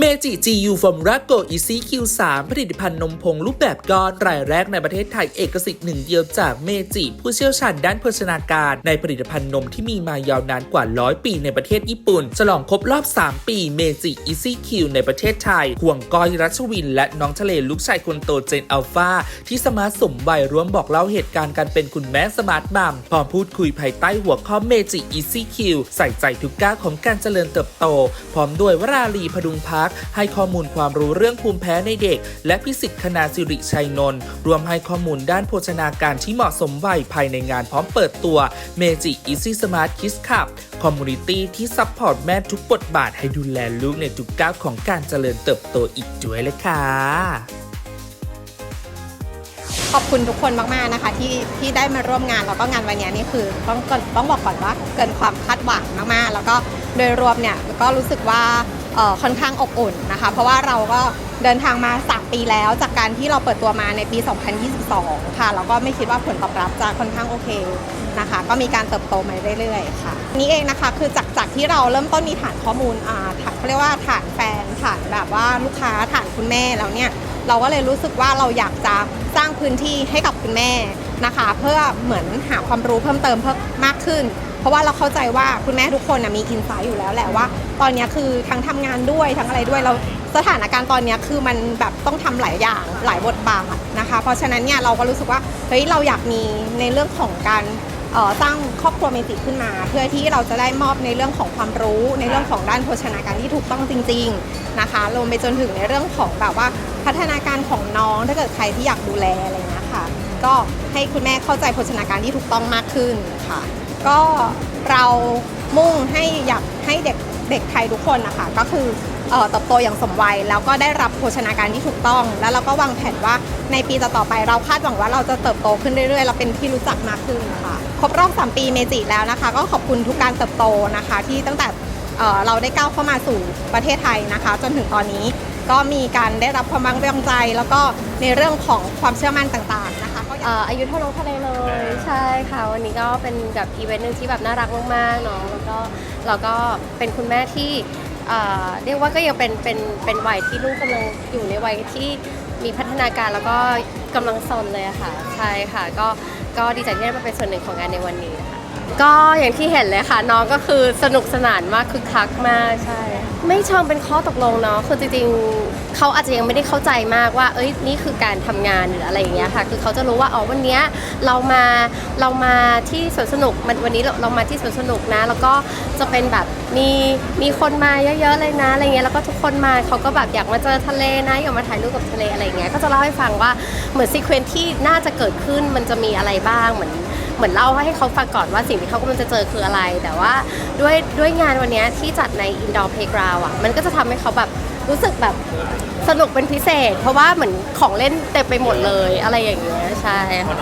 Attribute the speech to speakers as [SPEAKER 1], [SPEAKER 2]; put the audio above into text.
[SPEAKER 1] เมจิ GU Formula Go Easy Q3 ผลิตภัณฑ์นมผงรูปแบบก้อนรายแรกในประเทศไทยเอกสิทธิ์หนึ่งเดียวจากเมจิ ผู้เชี่ยวชาญด้านโภชนาการ ในผลิตภัณฑ์นมที่มีมายาวนานกว่า100ปีในประเทศญี่ปุ่น ฉลองครบรอบ 3 ปีเมจิ Easy Q ในประเทศไทยห่วงก้อยรัชวิน และน้องทะเลลูกชายคนโตเจนอัลฟาที่สมาร์ทสมวัยร่วมบอกเล่าเหตุการณ์การเป็นคุณแม่สมาร์ทมัมพร้อมพูดคุยภายใต้หัวข้อเมจิ Easy Q ใส่ใจทุกก้าวของการเจริญเติบโต พร้อมด้วยวราลีพดุงพักให้ข้อมูลความรู้เรื่องภูมิแพ้ในเด็ก และพิสิทธิ์คณาสิริชัยนนท์รวมให้ข้อมูลด้านโภชนาการที่เหมาะสมวัยภายในงานพร้อมเปิดตัวเมจิอีซี่สมาร์ทคิสคับคอมมูนิตี้ที่ซัพพอร์ตแม่ทุกบทบาทให้ดูแลลูกในทุกก้าวของการเจริญเติบโตอีกด้วยเลยค่ะ
[SPEAKER 2] ขอบคุณทุกคนมากๆนะคะที่ที่ได้มาร่วมงานแล้วก็งานวันนี้นี่คือต้องต้องต้องบอกก่อนว่าเกินความคาดหวังมากๆ แล้วก็โดยรวมเนี่ยก็รู้สึกว่าค่อนข้างอบอุ่นนะคะเพราะว่าเราก็เดินทางมา3ปีแล้ว จากการที่เราเปิดตัวมาในปี 2022 ค่ะแล้วก็ไม่คิดว่าผลตอบรับจะค่อนข้างโอเคนะคะก็มีการเติบโตมาเรื่อยๆค่ะนี่เองนะคะคือจากจากที่เราเริ่มต้นมีฐานข้อมูลอ่าเขาเรียกว่าฐานแฟนฐานแบบว่าลูกค้าฐานคุณแม่แล้วเนี่ย เราก็เลยรู้สึกว่าเราอยากจะสร้างพื้นที่ให้กับคุณแม่นะคะ เพื่อเหมือนหาความรู้เพิ่มเติมเพิ่มมากขึ้น เพราะว่าเราเข้าใจว่าคุณแม่ทุกคนนะมีอินไซต์อยู่แล้วแหละว่า ตอนนี้คือทั้งทำงานด้วยทั้งอะไรด้วยเราสถานการณ์ตอนนี้คือมันแบบต้องทำหลายอย่างหลายบทบาทนะคะ เพราะฉะนั้นเนี่ยเราก็รู้สึกว่าเฮ้ยเราอยากมีในเรื่องของการ สร้างครอบครัวเมจิขึ้นมา เพื่อที่เราจะได้มอบในเรื่องของความรู้ ในเรื่องของด้านโภชนาการที่ถูกต้องจริง ๆนะคะรวมไปจนถึงในเรื่องของแบบว่าพัฒนาการของน้องถ้าเกิดใครที่อยากดูแลอะไรอย่างเงี้ยค่ะก็ให้คุณแม่เข้าใจโภชนาการที่ถูกต้องมากขึ้นค่ะ ก็เรามุ่งให้อยากให้เด็กเด็กไทยทุกคนนะคะก็คือเติบโตอย่างสมวัย แล้วก็ได้รับโภชนาการที่ถูกต้อง แล้วเราก็วางแผนว่าในปีต่อๆไปเราคาดหวังว่าเราจะเติบโตขึ้นเรื่อยๆ เราเป็นที่รู้จักมากขึ้นค่ะคร บรอบ 3 ปีเมจิแล้วนะคะ ก็ขอบคุณทุกการเติบโตนะคะ ที่ตั้งแต่เอ่อเราได้ก้าวเข้ามาสู่ประเทศไทยนะคะ จนถึงตอนนี้ก็มีการได้รับความไว้วางใจ แล้วก็ในเรื่องของความเชื่อมั่นต่างๆนะคะก็อยาก
[SPEAKER 3] เอ่ออายุเท่าน้องทะเลเลย ใช่ค่ะ วันนี้ก็เป็นแบบอีเวนต์หนึ่งที่แบบน่ารักมากๆเนาะแล้วก็เราก็เป็นคุณแม่ที่เอ่อเรียกว่าก็ยังเป็นเป็นเป็นวัยที่ลูกกำลังอยู่ในวัยที่มีพัฒนาการแล้วก็กำลังซนเลยอะค่ะ ใช่ค่ะก็ ก็ดีใจที่ได้มาเป็นส่วนหนึ่งของงานในวันนี้นะคะ ก็อย่างที่เห็นเลยค่ะ น้องก็คือสนุกสนานมากคึกคักมากใช่ ไม่เชิงเป็นข้อตกลงเนาะคือจริงๆเขาอาจจะยังไม่ได้เข้าใจมากว่า เอ้ยนี่คือการทำงานหรืออะไรอย่างเงี้ยค่ะ คือเขาจะรู้ว่าอ๋อวันเนี้ยเรามาเรามาที่สวนสนุกมันวันนี้เราเรามาที่สวนสนุกนะ แล้วก็จะเป็นแบบมีมีคนมาเยอะๆเลยนะอะไรเงี้ยแล้วก็ทุกคนมาเขาก็แบบอยากมาเจอทะเลนะอยากมาถ่ายรูปกับทะเลอะไรเงี้ยก็จะเล่าให้ฟังว่าเหมือนซีเควนซ์ที่น่าจะเกิดขึ้นมันจะมีอะไรบ้างเหมือน เหมือนเล่าให้เขาฟังก่อนว่าสิ่งที่เขากำลังจะเจอคืออะไร แต่ว่าด้วยด้วยงานวันนี้ที่จัดใน indoor playground อะมันก็จะทำให้เขาแบบรู้สึกแบบสนุกเป็นพิเศษ เพราะว่าเหมือนของเล่นเต็มไปหมดเลยอะไรอย่างเงี้ยใช่ค่ะ